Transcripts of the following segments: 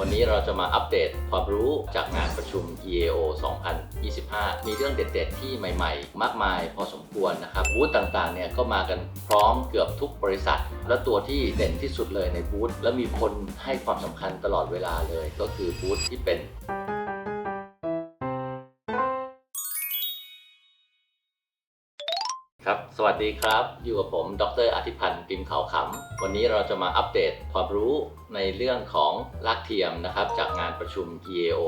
วันนี้เราจะมาอัปเดตความรู้จากงานประชุม EAO 2025 มีเรื่องเด็ดๆ ที่ใหม่ๆ มากมายพอสมควรนะครับ บูธต่างๆ เนี่ยก็มากันพร้อมเกือบทุกบริษัท และตัวที่เด่นที่สุดเลยในบูธและมีคนให้ความสำคัญตลอดเวลาเลยก็คือบูธที่เป็น สวัสดีครับ อยู่กับผม ดรอธิพันธ์ปิมขาวขำ วันนี้เราจะมาอัปเดตความรู้ในเรื่องของลากเทียมนะครับ จากงานประชุม EAO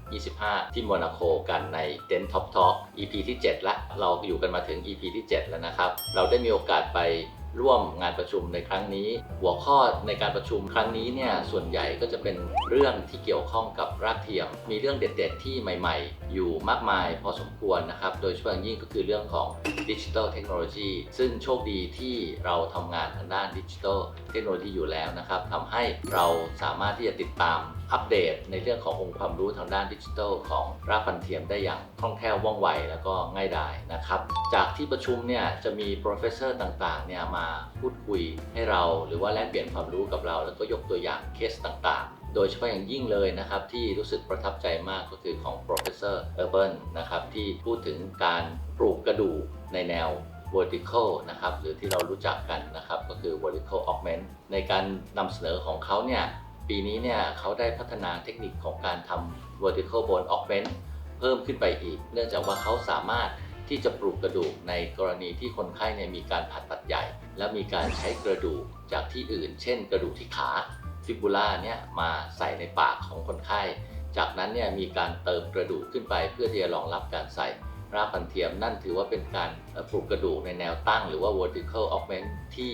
2025 ที่โมนาโกกันใน d e n Top Talk EP ที่7แล้วเราอยู่กันมาถึง EP ที่ 7 แล้วนะครับ เราได้มีโอกาสไป ร่วมงานประชุมในครั้งนี้ หัวข้อในการประชุมครั้งนี้เนี่ยส่วนใหญ่ก็จะเป็นเรื่องที่เกี่ยวข้องกับรากเทียม มีเรื่องเด็ด ๆ ที่ใหม่ ๆ อยู่มากมายพอสมควรนะครับ โดยเฉพาะอย่างยิ่งก็คือเรื่องของดิจิ t a ลเทคโนโลยีซึ่งโชคดีที่เราทำงานทางด้านดิจิ t a ลเทคโนโลยีอยู่แล้วนะครับทำให้เราสามารถที่จะติดตามอัปเดต ในเรื่องขององค์ความรู้ทางด้านดิจิทัลของรากฟันเทียมได้อย่าง ล่องแคล่วว่องไวแล้วก็ง่ายดายนะครับ จากที่ประชุมเนี่ยจะมี professor ต่างๆเนี่ยมาพูดคุยให้เรา หรือว่าแลกเปลี่ยนความรู้กับเรา แล้วก็ยกตัวอย่างเคสต่างๆ โดยเฉพาะอย่างยิ่งเลยนะครับที่รู้สึกประทับใจมากก็คือของ professor Urban นะครับที่พูดถึงการปลูกกระดูกในแนว vertical นะครับหรือที่เรารู้จักกันนะครับก็คือ vertical augment ในการนำเสนอของเขาเนี่ยปีนี้เนี่ยเขาได้พัฒนาเทคนิคของการทำ vertical bone augment เพิ่มขึ้นไปอีก เนื่องจากว่าเขาสามารถที่จะปลูกกระดูกในกรณีที่คนไข้เนี่ยมีการผ่าตัดใหญ่ และมีการใช้กระดูกจากที่อื่น เช่น กระดูกที่ขาฟิบูล่าเนี่ยมาใส่ในปากของคนไข้ จากนั้นเนี่ยมีการเติมกระดูกขึ้นไปเพื่อที่จะรองรับการใส่ รากฟันเทียม นั่นถือว่าเป็นการปลูกกระดูกในแนวตั้งหรือว่า vertical augment ที่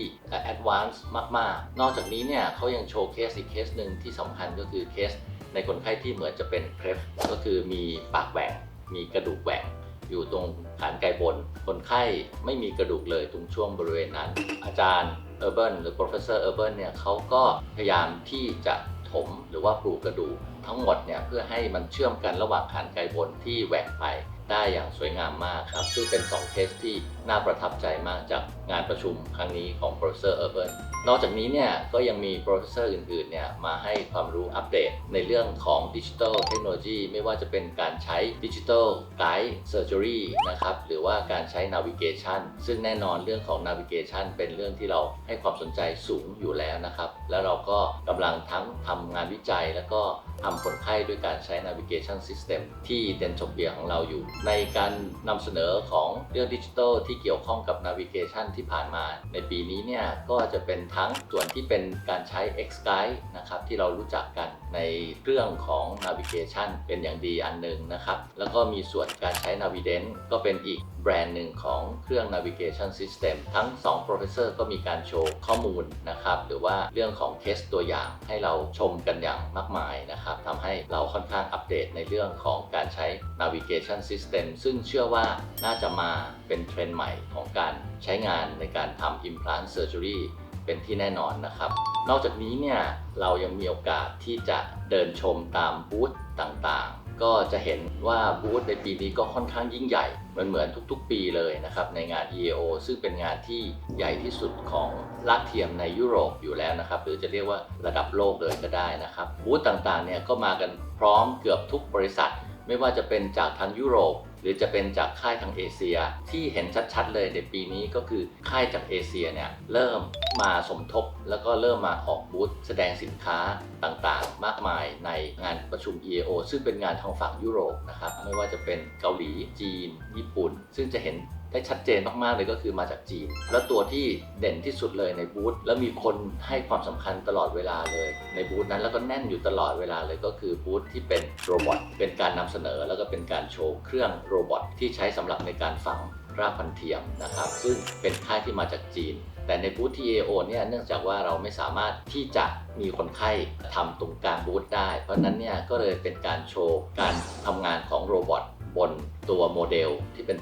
advanced มาก ๆ นอกจากนี้เนี่ยเขายังโชว์เคสอีกเคสหนึ่งที่สำคัญก็คือเคสในคนไข้ที่เหมือนจะเป็นเครฟก็คือมีปากแหว่ง มีกระดูกแหว่งอยู่ตรงฐานไกบน คนไข้ไม่มีกระดูกเลยตรงช่วงบริเวณนั้น อาจารย์เออร์เบิร์นหรือ professor เออร์เบิร์นเนี่ยเขาก็พยายามที่จะถมหรือว่าปลูกกระดูกทั้งหมดเนี่ยเพื่อให้มันเชื่อมกันระหว่างฐานไกบนที่แหว่งไป ได้อย่างสวยงามมากครับซึ่งเป็น2เคสที่ น่าประทับใจมากจากงานประชุมครั้งนี้ของ professor Urban นอกจากนี้เนี่ยก็ยังมี professor อื่นๆเนี่ยมาให้ความรู้อัปเดตในเรื่องของดิจิทัลเทคโนโลยีไม่ว่าจะเป็นการใช้ดิจิทัลไกด์เซอร์เจอรี่นะครับหรือว่าการใช้ navigation ซึ่งแน่นอนเรื่องของ navigation เป็นเรื่องที่เราให้ความสนใจสูงอยู่แล้วนะครับ แล้วเราก็กำลังทั้งทำงานวิจัย แล้วก็ทำคนไข้ด้วยการใช้ navigation system ที่เดนโทเปียของเราอยู่ ในการนำเสนอของเรื่องดิจิทัลที่เกี่ยวข้องกับ navigation ที่ผ่านมา ในปีนี้เนี่ยก็จะเป็นทั้งส่วนที่เป็นการใช้ X Guide นะครับที่เรารู้จักกันในเรื่องของ navigation เป็นอย่างดีอันหนึ่งนะครับ แล้วก็มีส่วนการใช้ Navident ก็เป็นอีกแบรนด์หนึ่งของเครื่อง navigation system ทั้ง 2 professor ก็มีการโชว์ข้อมูลนะครับ หรือว่าเรื่องของเคสตัวอย่างให้เราชมกันอย่างมากมายนะครับทำให้เราค่อนข้างอัปเดตในเรื่องของการใช้ navigation system ซึ่งเชื่อว่าน่าจะมาเป็นเทรนด์ใหม่ของการใช้งานในการทำ implant surgery เป็นที่แน่นอนนะครับ นอกจากนี้เนี่ยเรายังมีโอกาสที่จะเดินชมตามบูธต่างๆ ก็จะเห็นว่าบูธในปีนี้ก็ค่อนข้างยิ่งใหญ่เหมือนเหมือนทุกๆ ปีเลยนะครับในงาน EAO ซึ่งเป็นงานที่ใหญ่ที่สุดของลากเทียมในยุโรปอยู่แล้วนะครับหรือจะเรียกว่าระดับโลกเลยก็ได้นะครับบูธต่างๆเนี่ยก็มากันพร้อมเกือบทุกบริษัท ไม่ว่าจะเป็นจากทางยุโรป หรือจะเป็นจากค่ายทางเอเชีย ที่เห็นชัดๆเลยในปีนี้ก็คือค่ายจากเอเชียเนี่ยเริ่มมาสมทบ แล้วก็เริ่มมาออกบูธแสดงสินค้าต่างๆ มากมายในงานประชุม EAO ซึ่งเป็นงานทางฝั่งยุโรปนะครับไม่ว่าจะเป็นเกาหลีจีน ญี่ปุ่น ซึ่งจะเห็น ได้ชัดเจนมากๆเลยก็คือมาจากจีน แล้วตัวที่เด่นที่สุดเลยในบูธแล้วมีคนให้ความสำคัญตลอดเวลาเลย ในบูธนั้นแล้วก็แน่นอยู่ตลอดเวลาเลยก็คือบูธที่เป็นโรบอทเป็นการนำเสนอแล้วก็เป็นการโชว์เครื่องโรบอทที่ใช้สำหรับในการฝังรากฟันเทียมนะครับ ซึ่งเป็นค่ายที่มาจากจีน แต่ในบูธที่ AO เนี่ยเนื่องจากว่าเราไม่สามารถที่จะมีคนไข้ทำตรงกลางบูธได้ เพราะนั้นเนี่ยก็เลยเป็นการโชว์การทำงานของโรบอทบนตัวโมเดลที่เป็น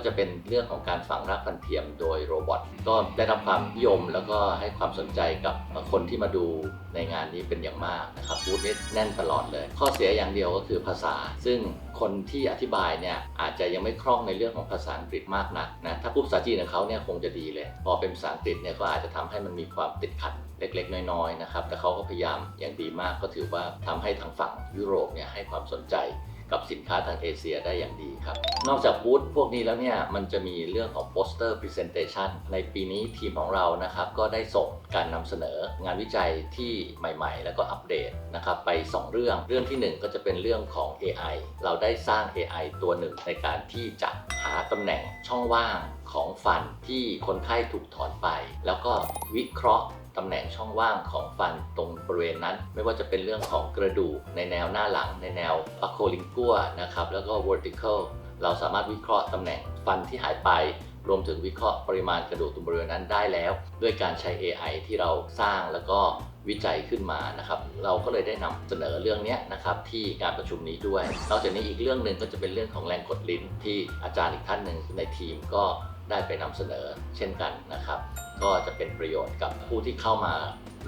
ก็จะเป็นเรื่องของการฝังรากฟันเทียมโดยโรบอทก็ได้รับความนิยมแล้วก็ให้ความสนใจกับคนที่มาดูในงานนี้เป็นอย่างมากนะครับบูธนี้แน่นตลอดเลย ข้อเสียอย่างเดียวก็คือภาษา ซึ่งคนที่อธิบายเนี่ยอาจจะยังไม่คล่องในเรื่องของภาษาอังกฤษมากนักนะถ้าพูดภาษาจีนของเขาเนี่ยคงจะดีเลย พอเป็นภาษาอังกฤษเนี่ยก็อาจจะทำให้มันมีความติดขัดเล็กๆ น้อยๆนะครับแต่เขาก็พยายามอย่างดีมากก็ถือว่าทำให้ทางฝั่งยุโรปเนี่ยให้ความสนใจ กับสินค้าทางเอเชียได้อย่างดีครับ นอกจากบูธพวกนี้แล้วเนี่ย มันจะมีเรื่องของโปสเตอร์พรีเซนเตชันในปีนี้ทีมของเรานะครับ ก็ได้ส่งการนำเสนองานวิจัยที่ใหม่ ๆ แล้วก็อัปเดตนะครับ ไป 2 เรื่อง เรื่องทีหนึ่1 ก็จะเป็นเรื่องของ AI เราได้สร้าง AI ตัวหนึ่งในการที่จะหาตำแหน่งช่องว่างของฟันที่คนไข้ถูกถอนไป แล้วก็วิเคราะห์ ตำแหน่งช่องว่างของฟันตรงบริเวณนั้น ไม่ว่าจะเป็นเรื่องของกระดูกในแนวหน้าหลัง ในแนว a c o l i n g u a นะครับแล้วก็ vertical เราสามารถวิเคราะห์ตำแหน่งฟันที่หายไป รวมถึงวิเคราะห์ปริมาณกระดูกตรงบริเวณนั้นได้แล้ว ด้วยการใช้ AI ที่เราสร้างแล้วก็วิจัยขึ้นมานะครับ เราก็เลยได้นำเสนอเรื่องนี้นะครับที่การประชุมนี้ด้วย นอกจากนี้อีกเรื่องหนึ่งก็จะเป็นเรื่องของแรงกดลิ้นที่อาจารย์อีกท่านหนึ่งในทีมก็ ได้ไปนำเสนอเช่นกันนะครับ ก็จะเป็นประโยชน์กับผู้ที่เข้ามา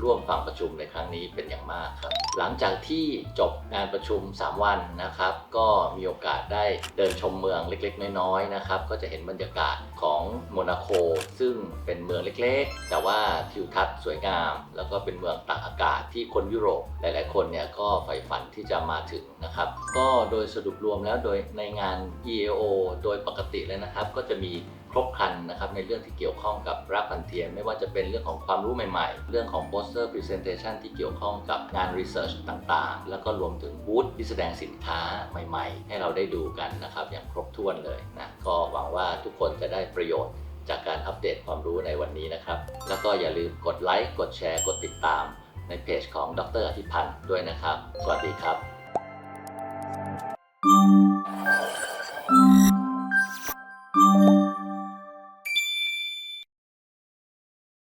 ร่วมฟังประชุมในครั้งนี้เป็นอย่างมากครับ หลังจากที่จบงานประชุม 3 วันนะครับ ก็มีโอกาสได้เดินชมเมืองเล็กๆ น้อยๆนะครับ ก็จะเห็นบรรยากาศของโมนาโคซึ่งเป็นเมืองเล็กๆ แต่ว่าทิวทัศน์สวยงาม แล้วก็เป็นเมืองตากอากาศที่คนยุโรปหลายๆ คนเนี่ยก็ใฝ่ฝันที่จะมาถึงนะครับ ก็โดยสรุปรวมแล้วโดยในงาน EAO โดยปกติเลยนะครับ ก็จะมี ครบครันนะครับในเรื่องที่เกี่ยวข้องกับรากพันเทียน ไม่ว่าจะเป็นเรื่องของความรู้ใหม่ๆ เรื่องของ poster presentation ที่เกี่ยวข้องกับงาน research ต่างๆ แล้วก็รวมถึงบูธที่แสดงสินค้าใหม่ๆ ให้เราได้ดูกันนะครับอย่างครบถ้วนเลยนะก็หวังว่าทุกคนจะได้ประโยชน์จากการอัปเดตความรู้ในวันนี้นะครับ แล้วก็อย่าลืมกดไลค์ กดแชร์ กดติดตาม ในเพจของดรอธิพันธ์ด้วยนะครับ สวัสดีครับ